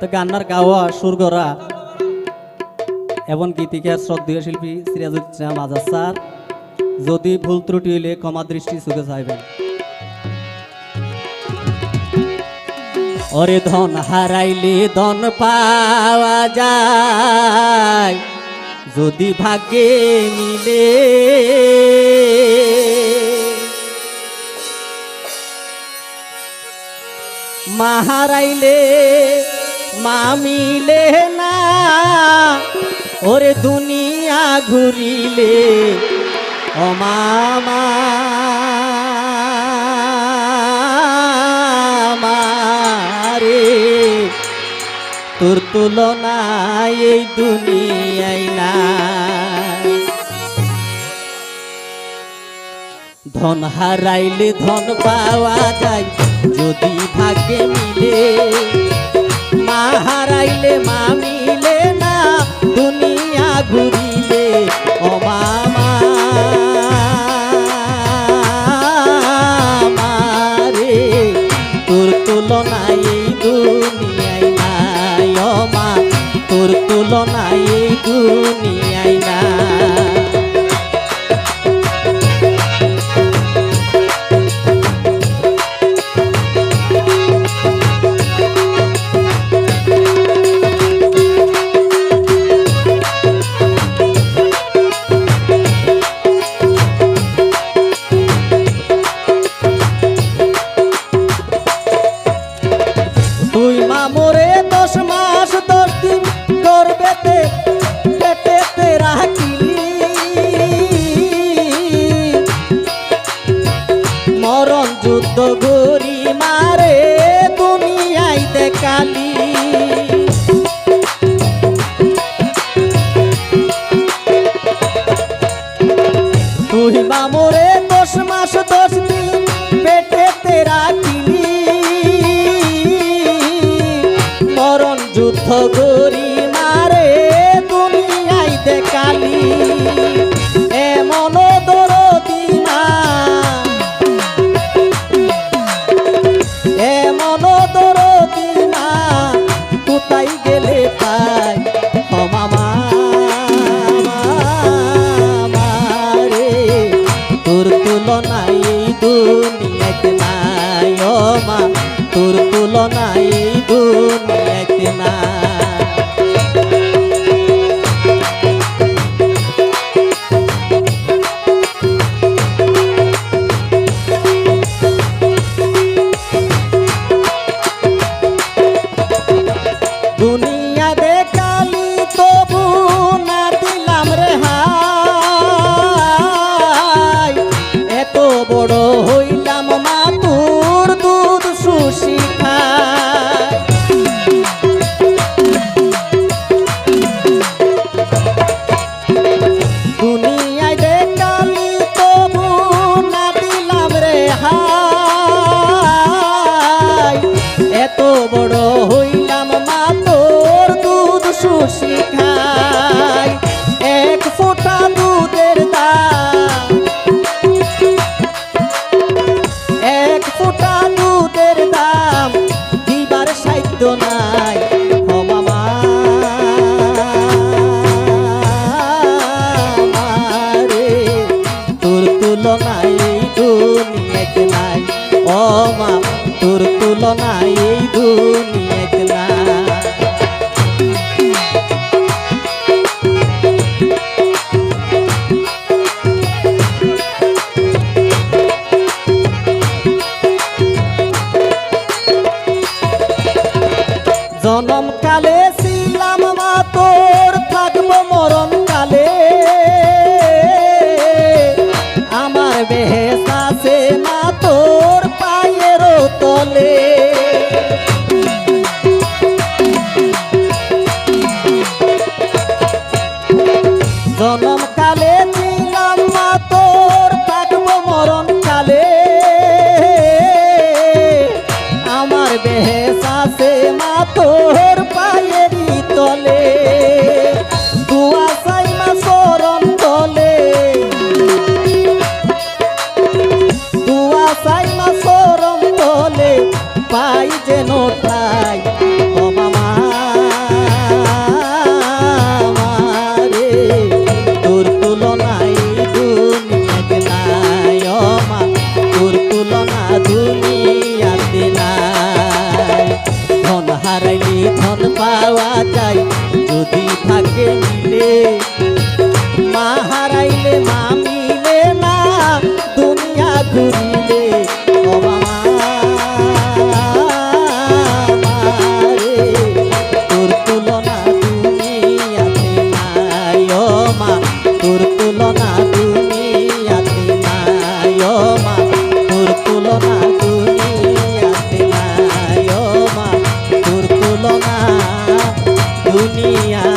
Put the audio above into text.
তো গান্নার গাওয়া সুর করা এবং গীতিকার শ্রদ্ধেয় শিল্পী সিরাজুল ইসলাম আজাদ স্যার, যদি ভুল ত্রুটি হইলে ক্ষমা দৃষ্টি চোখে চাইবেন। ওরে ধন হারাইলে ধন পাওয়া যায়, যদি ভাগ্যে মিলে। মা হারাইলে মা মিলে না, ওরে দুনিয়া ঘুরিলে। ও মামা রে। তোর তুলনা এই দুনিয়ায় না ধন হারাইলে ধন পাওয়া যায়, যদি ভাগ্যে মিলে। হারাইলে মা মিলে না, দুনিয়া ঘুরিলে ও মামা রে, তোর তুলনায় এই দুনিয়ায় নাই ও মা। তোর তুলনাই দুনিয়ায় না ভগ তুলনায় এই মা তোর তুলনায় এই দুনিয়াতে জনম কালে ছিলাম মা তোর থাকব মরণ না দুনিয়া